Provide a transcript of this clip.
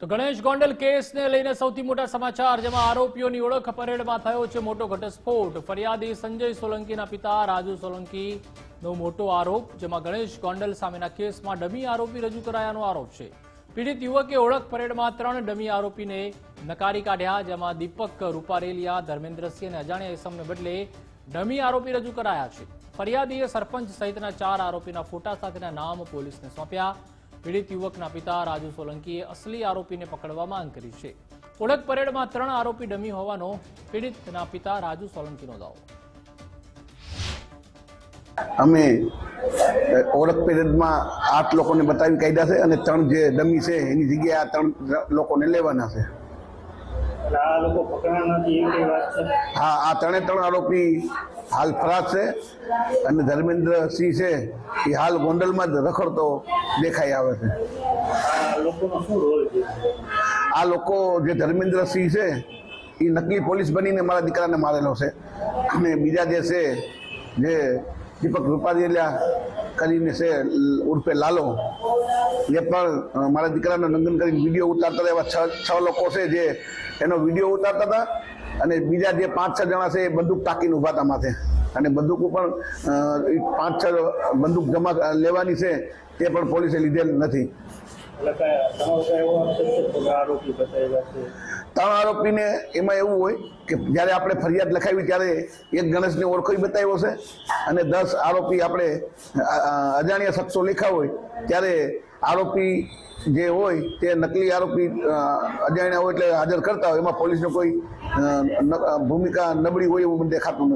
તો ગણેશ ગોંડલ કેસને લઈને સૌથી મોટા સમાચાર, જેમાં આરોપીઓની ઓળખ પરેડમાં થયો છે મોટો ઘટસ્ફોટ. ફરિયાદી સંજય સોલંકીના પિતા રાજુ સોલંકીનો મોટો આરોપ, જેમાં ગણેશ ગોંડલ સામેના કેસમાં ડમી આરોપી રજૂ કરાયાનો આરોપ છે. પીડિત યુવકે ઓળખ પરેડમાં ત્રણ ડમી આરોપીને નકારી કાઢ્યા, જેમાં દીપક રૂપારેલિયા, ધર્મેન્દ્રસિંહ અને અજાણ્યા ઇસમને બદલે ડમી આરોપી રજૂ કરાયા છે. ફરિયાદીએ સરપંચ સહિતના ચાર આરોપીના ફોટા સાથેના નામ પોલીસને સોંપ્યા. પીડિત યુવકના પિતા રાજુ સોલંકીએ અસલી આરોપીને પકડવા માંગ કરી છે. ઓળખ પરેડમાં ત્રણ આરોપી ડમી હોવાનો પીડિતના પિતા રાજુ સોલંકીનો દાવો. અમે ઓળખ પરેડમાં આઠ લોકોને બતાવી કાઢ્યા છે અને ત્રણ જે ડમી છે, એની જગ્યાએ આ ત્રણ લોકોને લેવાના છે. હા આ ત્રણે ત્રણ આરોપી હાલ ફરાર છે અને ધર્મેન્દ્રસિંહ છે એ હાલ ગોંડલમાં જ રખડતો દેખાઈ આવે છે. આ લોકો જે ધર્મેન્દ્રસિંહ છે એ નકલી પોલીસ બનીને મારા દીકરાને મારેલો છે. અને બીજા જે છે જે દીપક રૂપારેલિયા કરીને છે ઉર્ફે લાલો એ પણ મારા દીકરાનો નંદન કરીને વીડિયો ઉતારતા એવા છ છ લોકો છે જે એનો વીડિયો ઉતારતા હતા અને બીજા જે પાંચ, છ જણા છે એ બંદૂક તાકીને ઊભા હતા માથે. અને બંદૂક પણ પાંચ, છ બંદૂક જમા લેવાની છે તે પણ પોલીસે લીધેલ નથી. ત્રણ આરોપીને એમાં એવું હોય કે જ્યારે આપણે ફરિયાદ લખાવી ત્યારે એક ગણેશને ઓળખી બતાવ્યો છે અને દસ આરોપી આપણે અજાણ્યા શખ્સો લેખા હોય ત્યારે આરોપી જે હોય તે નકલી આરોપી અજાણ્યા હોય એટલે હાજર કરતા હોય. એમાં પોલીસનો કોઈ ભૂમિકા નબળી હોય એવું મને દેખાતું નથી.